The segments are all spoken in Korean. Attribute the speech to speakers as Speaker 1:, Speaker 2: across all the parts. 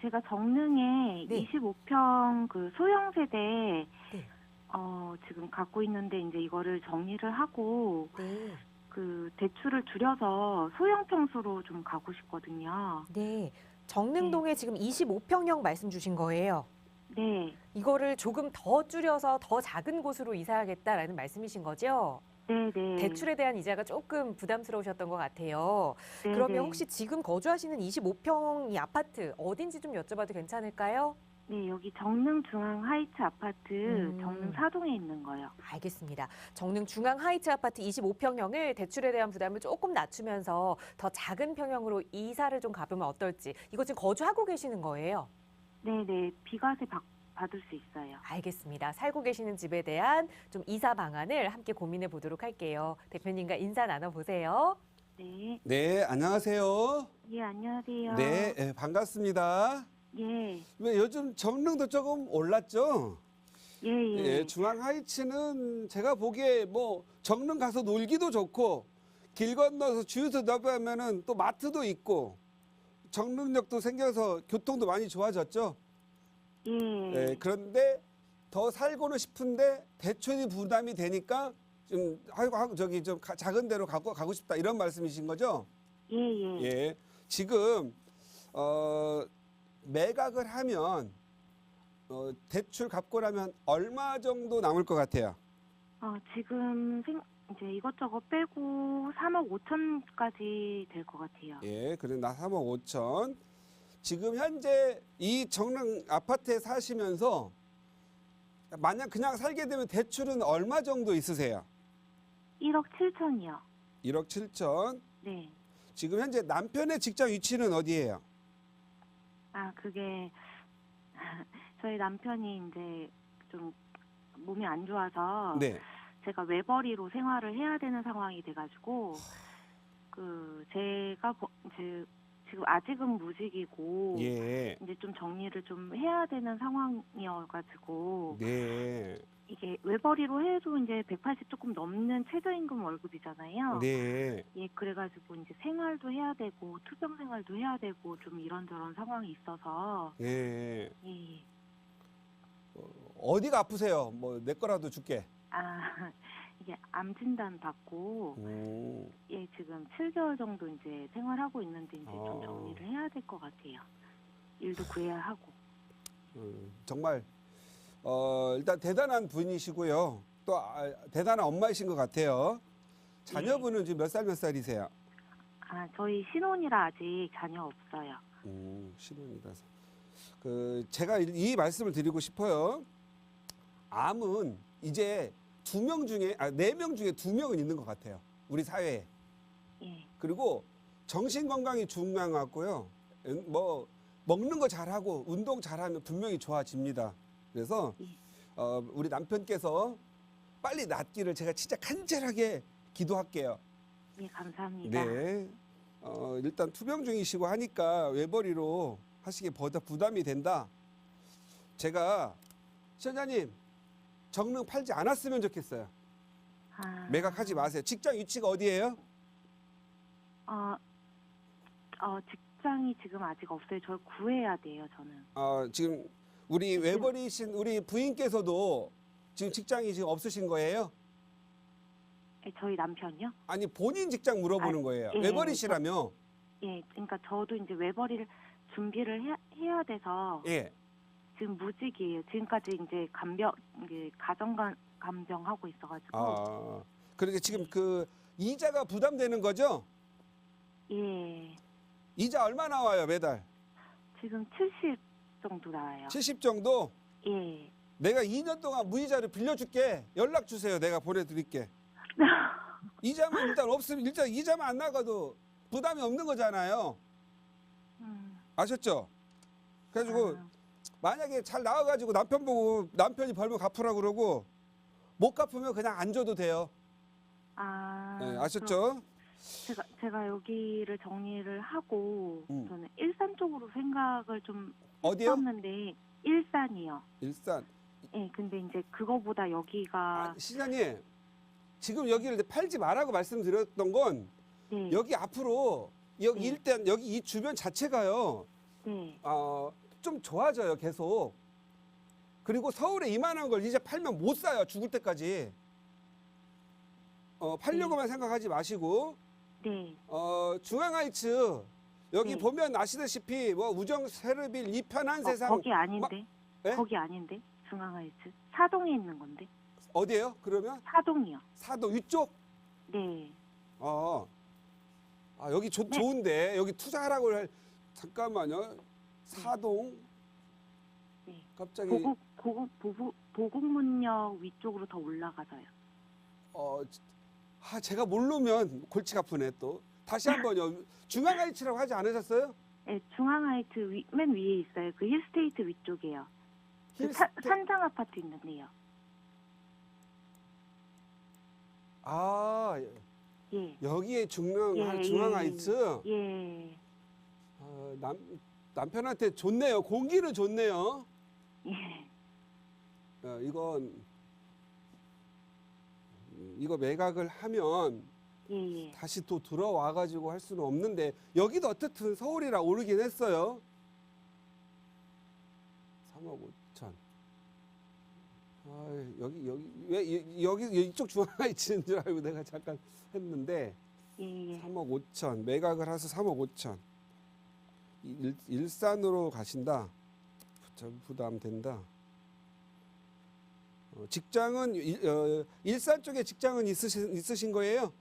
Speaker 1: 제가 정릉에
Speaker 2: 네.
Speaker 1: 25평 그 소형 세대
Speaker 2: 네.
Speaker 1: 어, 지금 갖고 있는데 이제 이거를 정리를 하고
Speaker 2: 네.
Speaker 1: 그 대출을 줄여서 소형 평수로 좀 가고 싶거든요.
Speaker 2: 네. 정릉동에 지금 25평형 말씀 주신 거예요.
Speaker 1: 네.
Speaker 2: 이거를 조금 더 줄여서 더 작은 곳으로 이사하겠다라는 말씀이신 거죠?
Speaker 1: 네, 네.
Speaker 2: 대출에 대한 이자가 조금 부담스러우셨던 것 같아요.
Speaker 1: 네,
Speaker 2: 그러면
Speaker 1: 네.
Speaker 2: 혹시 지금 거주하시는 25평 이 아파트 어딘지 좀 여쭤봐도 괜찮을까요?
Speaker 1: 네, 여기 정릉 중앙 하이츠 아파트
Speaker 2: 음.
Speaker 1: 정릉 사동에 있는 거요.
Speaker 2: 알겠습니다. 정릉 중앙 하이츠 아파트 25평형을 대출에 대한 부담을 조금 낮추면서 더 작은 평형으로 이사를 좀 가보면 어떨지. 이거 지금 거주하고 계시는 거예요?
Speaker 1: 네, 네. 비과세 받, 받을 수 있어요.
Speaker 2: 알겠습니다. 살고 계시는 집에 대한 좀 이사 방안을 함께 고민해 보도록 할게요. 대표님과 인사 나눠 보세요.
Speaker 1: 네.
Speaker 3: 네, 안녕하세요.
Speaker 1: 예, 안녕하세요.
Speaker 3: 네, 예, 반갑습니다.
Speaker 1: 예.
Speaker 3: 왜 요즘 정릉도 조금 올랐죠?
Speaker 1: 예, 예.
Speaker 3: 예, 중앙 하이츠는 제가 보기에 뭐 정릉 가서 놀기도 좋고 길 건너서 주유소 나가면은 또 마트도 있고 정릉역도 생겨서 교통도 많이 좋아졌죠.
Speaker 1: 예.
Speaker 3: 예, 그런데 더 살고는 싶은데 대출이 부담이 되니까 좀 아이고 하고 저기 좀 가- 작은 데로 가고 가고 싶다 이런 말씀이신 거죠?
Speaker 1: 예, 예.
Speaker 3: 예. 지금 어 매각을 하면 어 대출 갚고 나면 얼마 정도 남을 것 같아요?
Speaker 1: 어, 지금 생, 이제 이것저것 빼고 3억 5천까지 될 것 같아요.
Speaker 3: 예. 그래 나 3억 5천. 지금 현재 이 정릉 아파트에 사시면서 만약 그냥 살게 되면 대출은 얼마 정도 있으세요?
Speaker 1: 1억 7천이요.
Speaker 3: 1억 7천.
Speaker 1: 네.
Speaker 3: 지금 현재 남편의 직장 위치는 어디예요?
Speaker 1: 아, 그게 저희 남편이 이제 좀 몸이 안 좋아서
Speaker 3: 네.
Speaker 1: 제가 외벌이로 생활을 해야 되는 상황이 돼 가지고 그 제가 보- 이제 지금 아직은 무직이고
Speaker 3: 예.
Speaker 1: 이제 좀 정리를 좀 해야 되는 상황이어가지고
Speaker 3: 네.
Speaker 1: 이게 외벌이로 해도 이제 180 조금 넘는 최저임금 월급이잖아요.
Speaker 3: 네.
Speaker 1: 예, 그래가지고 이제 생활도 해야 되고 투병 생활도 해야 되고 좀 이런저런 상황이 있어서
Speaker 3: 네.
Speaker 1: 예,
Speaker 3: 어디가 아프세요? 뭐 내 거라도 줄게.
Speaker 1: 아 이게 암 진단 받고
Speaker 3: 음.
Speaker 1: 예 지금 7개월 정도 이제 생활하고 있는데 이제
Speaker 3: 어.
Speaker 1: 좀 정리를 해야 될 것 같아요. 일도 구해야 하고.
Speaker 3: 음, 정말 어, 일단 대단한 분이시고요. 또 아, 대단한 엄마이신 것 같아요. 자녀분은 지금 몇 살 몇 살이세요?
Speaker 1: 아 저희 신혼이라 아직 자녀 없어요.
Speaker 3: 음, 신혼이라서. 그 제가 이, 이 말씀을 드리고 싶어요. 암은 이제 두 명 중에 아 네 명 중에 두 명은 있는 것 같아요. 우리 사회에.
Speaker 1: 예,
Speaker 3: 그리고 정신 건강이 중요한 것 같고요. 음, 뭐 먹는 거 잘하고 운동 잘하면 분명히 좋아집니다. 그래서
Speaker 1: 예.
Speaker 3: 어, 우리 남편께서 빨리 낫기를 제가 진짜 간절하게 기도할게요.
Speaker 1: 예 감사합니다.
Speaker 3: 네. 어, 일단 투병 중이시고 하니까 외벌이로 하시기 보다 부담이 된다. 제가 시장님 정릉 팔지 않았으면 좋겠어요.
Speaker 1: 아,
Speaker 3: 매각하지 마세요. 직장 위치가 어디예요?
Speaker 1: 어, 어 직장이 지금 아직 없어요. 저 구해야 돼요. 저는.
Speaker 3: 어, 지금 우리 외벌이신 우리 부인께서도 지금 직장이 지금 없으신 거예요?
Speaker 1: 예, 저희 남편요?
Speaker 3: 아니 본인 직장 물어보는
Speaker 1: 아,
Speaker 3: 거예요.
Speaker 1: 예,
Speaker 3: 외벌이시라며?
Speaker 1: 예, 그러니까 저도 이제 외벌이를 준비를 해야, 해야 돼서
Speaker 3: 예.
Speaker 1: 지금 무직이에요. 지금까지 이제 간병, 이게 가정간 감병하고 있어가지고
Speaker 3: 아, 그러니까 지금 그 이자가 부담되는 거죠?
Speaker 1: 예,
Speaker 3: 이자 얼마 나와요 매달?
Speaker 1: 지금 70 정도 나와요.
Speaker 3: 70 정도?
Speaker 1: 예,
Speaker 3: 내가 2년 동안 무이자를 빌려줄게. 연락 주세요. 내가 보내드릴게. 이자만 일단 없으면 일단 이자만 안 나가도 부담이 없는 거잖아요.
Speaker 1: 음,
Speaker 3: 아셨죠? 그래가지고
Speaker 1: 아,
Speaker 3: 만약에 잘 나와가지고 남편 보고 남편이 벌면 갚으라 그러고 못 갚으면 그냥 안 줘도 돼요.
Speaker 1: 아,
Speaker 3: 네, 아셨죠?
Speaker 1: 제가 제가 여기를 정리를 하고
Speaker 3: 음.
Speaker 1: 저는 일산 쪽으로 생각을 좀
Speaker 3: 어디요?
Speaker 1: 했었는데 일산이요.
Speaker 3: 일산.
Speaker 1: 예, 근데 이제 그거보다 여기가
Speaker 3: 아, 시장님 지금 여기를 팔지 말라고 말씀드렸던 건
Speaker 1: 네,
Speaker 3: 여기 앞으로 여기
Speaker 1: 네.
Speaker 3: 일단 여기 이 주변 자체가요.
Speaker 1: 네,
Speaker 3: 어, 좀 좋아져요, 계속. 그리고 서울에 이만한 걸 이제 팔면 못 사요, 죽을 때까지. 어, 팔려고만 생각하지 마시고,
Speaker 1: 네.
Speaker 3: 어, 중앙하이츠, 여기
Speaker 1: 네.
Speaker 3: 보면 아시다시피, 뭐, 우정, 세르빌, 이 편한
Speaker 1: 어,
Speaker 3: 세상,
Speaker 1: 거기 아닌데.
Speaker 3: 예?
Speaker 1: 거기 아닌데. 중앙하이츠. 사동에 있는 건데.
Speaker 3: 어디에요? 그러면?
Speaker 1: 사동이요.
Speaker 3: 사도 위쪽?
Speaker 1: 네.
Speaker 3: 어. 아, 여기 좋,
Speaker 1: 네.
Speaker 3: 좋은데, 여기 투자하라고 할, 잠깐만요. 사동,
Speaker 1: 네.
Speaker 3: 갑자기.
Speaker 1: 보국 보국 보국 보국문역 위쪽으로 더 올라가서요.
Speaker 3: 어, 아, 제가 모르면 골치가 아프네 또. 다시 한번요. 중앙하이츠라고 하지 않으셨어요?
Speaker 1: 네, 중앙하이트 위, 맨 위에 있어요. 그 힐스테이트 위쪽이에요. 그
Speaker 3: 힐스테...
Speaker 1: 사- 산장 아파트 있는데요.
Speaker 3: 아,
Speaker 1: 예.
Speaker 3: 여기에 중앙,
Speaker 1: 예,
Speaker 3: 중앙하이츠.
Speaker 1: 예.
Speaker 3: 아, 남, 남편한테 좋네요. 공기는 좋네요.
Speaker 1: 예.
Speaker 3: 어, 이건, 음, 이거 매각을 하면
Speaker 1: 예. 예.
Speaker 3: 다시 또 들어와 가지고 할 수는 없는데, 여기도 어쨌든 서울이라 오르긴 했어요. 3억 5천. 아, 여기 여기 왜 이- 여기 이쪽 중앙하이츠인 줄 알고 내가 잠깐 했는데
Speaker 1: 예. 예.
Speaker 3: 3억 5천 매각을 해서 3억 5천 일, 일산으로 가신다 부- 부담된다 어, 직장은 일, 어, 일산 쪽에 직장은 있으신, 있으신 거예요?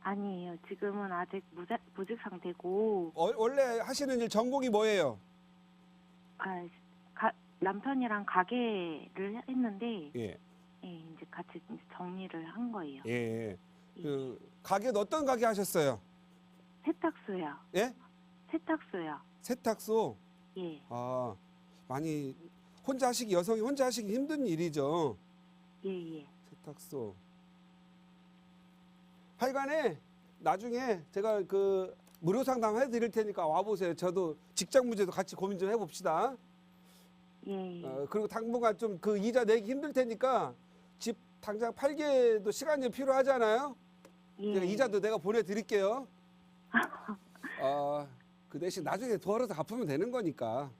Speaker 1: 아니에요. 지금은 아직 무자, 무직 상태고
Speaker 3: 어, 원래 하시는 일 전공이 뭐예요?
Speaker 1: 아, 가, 남편이랑 가게를 했는데
Speaker 3: 예,
Speaker 1: 예, 이제 같이 이제 정리를 한 거예요.
Speaker 3: 예. 예.
Speaker 1: 예.
Speaker 3: 그 가게는 어떤 가게 하셨어요?
Speaker 1: 세탁소요.
Speaker 3: 예?
Speaker 1: 세탁소요.
Speaker 3: 세탁소.
Speaker 1: 예.
Speaker 3: 아 많이 혼자 하시기 여성이 혼자 하시기 힘든 일이죠.
Speaker 1: 예, 예.
Speaker 3: 세탁소. 하여간에 나중에 제가 그 무료 상담 해드릴 테니까 와 보세요. 저도 직장 문제도 같이 고민 좀 해봅시다.
Speaker 1: 예. 예.
Speaker 3: 어, 그리고 당분간 좀 그 이자 내기 힘들 테니까 집 당장 팔기에도 시간이 필요하잖아요.
Speaker 1: 예.
Speaker 3: 제가 이자도 내가 보내드릴게요. 어, 그 대신 나중에 벌어서 갚으면 되는 거니까.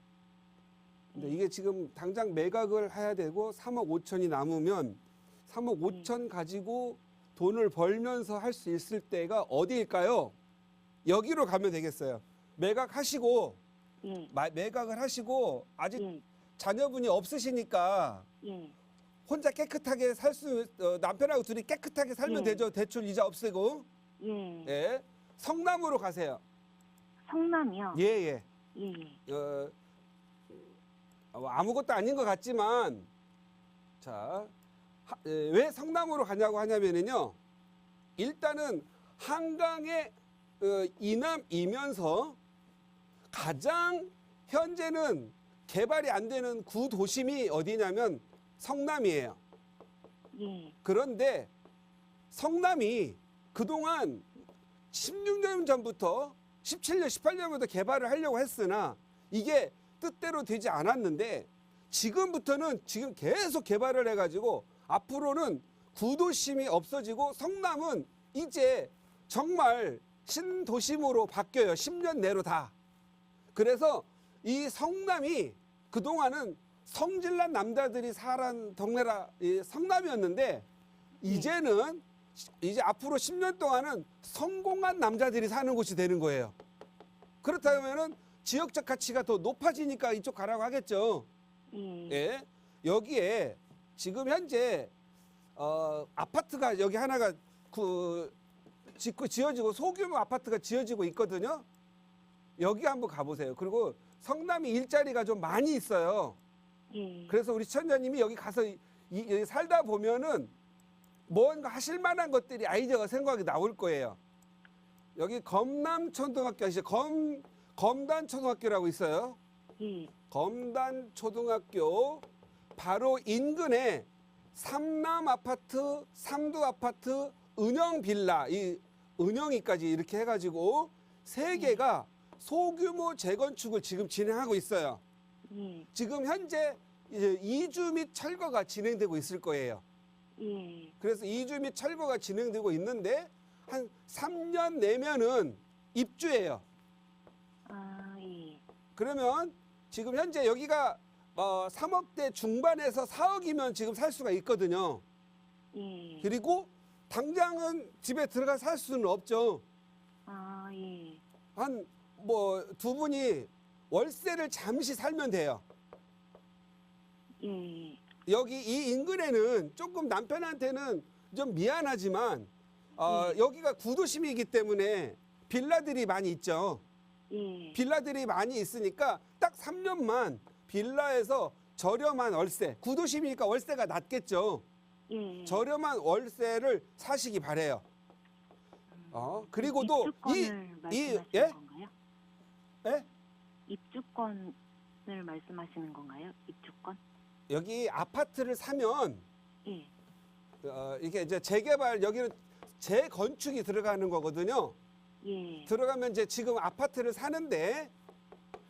Speaker 3: 근데 이게 지금 당장 매각을 해야 되고 3억 5천이 남으면 3억 5천 가지고 돈을 벌면서 할 수 있을 때가 어디일까요? 여기로 가면 되겠어요. 매각하시고
Speaker 1: 예.
Speaker 3: 마- 매각을 하시고 아직
Speaker 1: 예.
Speaker 3: 자녀분이 없으시니까
Speaker 1: 예.
Speaker 3: 혼자 깨끗하게 살 수 남편하고 둘이 깨끗하게 살면
Speaker 1: 예.
Speaker 3: 되죠. 대출 이자 없애고.
Speaker 1: 예.
Speaker 3: 예. 성남으로 가세요.
Speaker 1: 성남이요.
Speaker 3: 예, 예.
Speaker 1: 예. 예.
Speaker 3: 어, 어, 아무것도 아닌 것 같지만 자, 하- 에, 왜 성남으로 가냐고 하냐면은요. 일단은 한강의 어, 이남이면서 가장 현재는 개발이 안 되는 구도심이 어디냐면 성남이에요.
Speaker 1: 예.
Speaker 3: 그런데 성남이 그동안 16년 전부터 17년, 18년부터 개발을 하려고 했으나 이게 뜻대로 되지 않았는데 지금부터는 지금 계속 개발을 해가지고 앞으로는 구도심이 없어지고 성남은 이제 정말 신도심으로 바뀌어요. 10년 내로 다. 그래서 이 성남이 그동안은 성질난 남자들이 살한 동네라 이 성남이었는데 이제는 이제 앞으로 10년 동안은 성공한 남자들이 사는 곳이 되는 거예요. 그렇다면은 지역적 가치가 더 높아지니까 이쪽 가라고 하겠죠.
Speaker 1: 예.
Speaker 3: 예. 여기에 지금 현재 어, 아파트가 여기 하나가 그 짓고 지어지고 소규모 아파트가 지어지고 있거든요. 여기 한번 가보세요. 그리고 성남이 일자리가 좀 많이 있어요.
Speaker 1: 예.
Speaker 3: 그래서 우리 시청자님이 여기 가서 이, 이- 여기 살다 보면은 뭔가 하실 만한 것들이 아이디어가 생각이 나올 거예요. 여기 검남초등학교 아시죠? 검 검단초등학교라고 있어요.
Speaker 1: 예.
Speaker 3: 검단초등학교 바로 인근에 삼남 아파트, 삼두 아파트, 은영 빌라, 이 은영이까지 이렇게 해가지고 세 개가 소규모 재건축을 지금 진행하고 있어요.
Speaker 1: 예.
Speaker 3: 지금 현재 이제 이주 및 철거가 진행되고 있을 거예요.
Speaker 1: 예.
Speaker 3: 그래서 이주 및 철거가 진행되고 있는데 한 3년 내면은 입주해요.
Speaker 1: 아, 예.
Speaker 3: 그러면 지금 현재 여기가 어, 3억대 중반에서 4억이면 지금 살 수가 있거든요.
Speaker 1: 예.
Speaker 3: 그리고 당장은 집에 들어가 살 수는 없죠.
Speaker 1: 아, 예.
Speaker 3: 한 뭐 두 분이 월세를 잠시 살면 돼요.
Speaker 1: 예.
Speaker 3: 여기 이 인근에는 조금 남편한테는 좀 미안하지만 어,
Speaker 1: 네.
Speaker 3: 여기가 구도심이기 때문에 빌라들이 많이 있죠.
Speaker 1: 예.
Speaker 3: 빌라들이 많이 있으니까 딱 3년만 빌라에서 저렴한 월세, 구도심이니까 월세가 낮겠죠.
Speaker 1: 예.
Speaker 3: 저렴한 월세를 사시기 바래요. 어, 그리고 또 이,
Speaker 1: 입주권을 말씀하시는
Speaker 3: 예?
Speaker 1: 건가요?
Speaker 3: 예?
Speaker 1: 입주권을 말씀하시는 건가요? 입주권?
Speaker 3: 여기 아파트를 사면
Speaker 1: 예.
Speaker 3: 어, 이게 이제 재개발 여기는 재건축이 들어가는 거거든요.
Speaker 1: 예.
Speaker 3: 들어가면 이제 지금 아파트를 사는데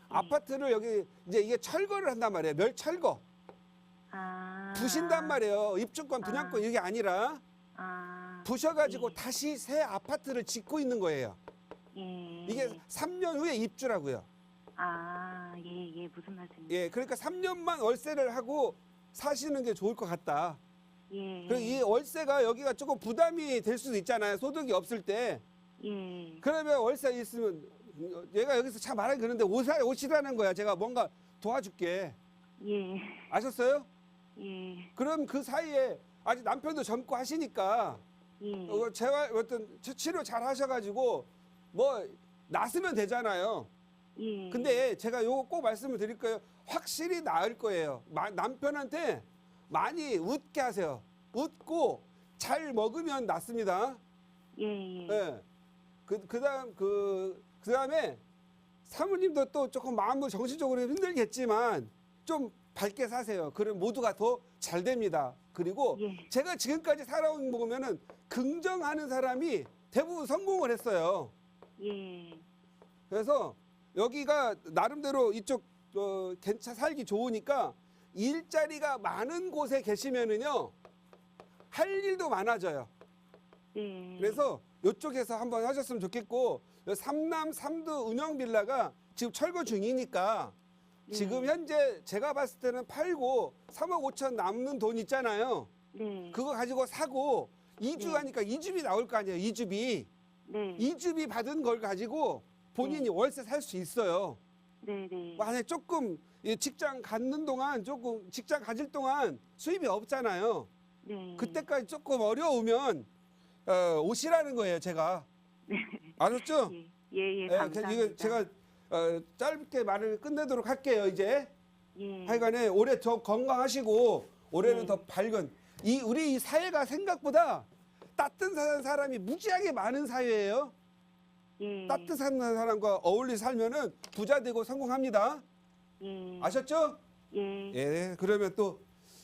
Speaker 3: 아파트를 여기 이제 이게 철거를 한단 말이에요. 멸철거.
Speaker 1: 아.
Speaker 3: 부신단 말이에요. 입주권, 분양권
Speaker 1: 아.
Speaker 3: 이게 아니라
Speaker 1: 아.
Speaker 3: 부셔가지고
Speaker 1: 예.
Speaker 3: 다시 새 아파트를 짓고 있는 거예요.
Speaker 1: 예.
Speaker 3: 이게 3년 후에 입주라고요.
Speaker 1: 아, 예, 예. 무슨 말씀이세요?
Speaker 3: 예, 그러니까 3년만 월세를 하고 사시는 게 좋을 것 같다.
Speaker 1: 예.
Speaker 3: 그리고 이 월세가 여기가 조금 부담이 될 수도 있잖아요. 소득이 없을 때.
Speaker 1: 예.
Speaker 3: 그러면 월세 있으면 얘가 여기서 참 말하기 그런데 오사 오시라는 거야. 제가 뭔가 도와줄게.
Speaker 1: 예.
Speaker 3: 아셨어요?
Speaker 1: 예.
Speaker 3: 그럼 그 사이에 아직 남편도 젊고 하시니까
Speaker 1: 예.
Speaker 3: 어, 재활 어떤 치- 치료 잘 하셔가지고 뭐 낫으면 되잖아요.
Speaker 1: 예.
Speaker 3: 근데 제가 요거 꼭 말씀을 드릴 거예요. 확실히 나을 거예요. 마- 남편한테 많이 웃게 하세요. 웃고 잘 먹으면 낫습니다.
Speaker 1: 예, 예.
Speaker 3: 예. 그 그 다음 그 그 다음에 사모님도 또 조금 마음도 정신적으로 힘들겠지만 좀 밝게 사세요. 그럼 모두가 더 잘 됩니다. 그리고
Speaker 1: 예.
Speaker 3: 제가 지금까지 살아온 거 보면은 긍정하는 사람이 대부분 성공을 했어요.
Speaker 1: 예.
Speaker 3: 그래서 여기가 나름대로 이쪽 어, 괜찮 살기 좋으니까 일자리가 많은 곳에 계시면은요 할 일도 많아져요.
Speaker 1: 네.
Speaker 3: 그래서 이쪽에서 한번 하셨으면 좋겠고 요 삼남 삼두 운영 빌라가 지금 철거 중이니까
Speaker 1: 네.
Speaker 3: 지금 현재 제가 봤을 때는 팔고 3억 5천 남는 돈 있잖아요.
Speaker 1: 네.
Speaker 3: 그거 가지고 사고 이주하니까 이주비 나올 거 아니에요. 이주비.
Speaker 1: 네.
Speaker 3: 이주비 받은 걸 가지고 본인이 월세 살 수 있어요.
Speaker 1: 네, 네.
Speaker 3: 만약에 조금 이 직장 갖는 동안 조금 직장 가질 동안 수입이 없잖아요.
Speaker 1: 네.
Speaker 3: 그때까지 조금 어려우면 어, 오시라는 거예요, 제가.
Speaker 1: 네.
Speaker 3: 아셨죠?
Speaker 1: 예, 예, 예,
Speaker 3: 예,
Speaker 1: 감사합니다.
Speaker 3: 이거 제가 어, 짧게 말을 끝내도록 할게요, 이제.
Speaker 1: 예.
Speaker 3: 하여간에 올해 더 건강하시고 올해는
Speaker 1: 네.
Speaker 3: 더 밝은 이 우리 이 사회가 생각보다 따뜻한 사람이 무지하게 많은 사회예요.
Speaker 1: 예.
Speaker 3: 따뜻한 사람과 어울리 살면은 부자 되고 성공합니다.
Speaker 1: 예.
Speaker 3: 아셨죠?
Speaker 1: 예.
Speaker 3: 예, 그러면 또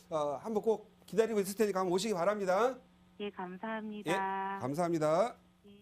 Speaker 3: 어, 한번 꼭 기다리고 있을 테니까 한번 오시기 바랍니다.
Speaker 1: 예, 감사합니다.
Speaker 3: 감사합니다.
Speaker 1: 예.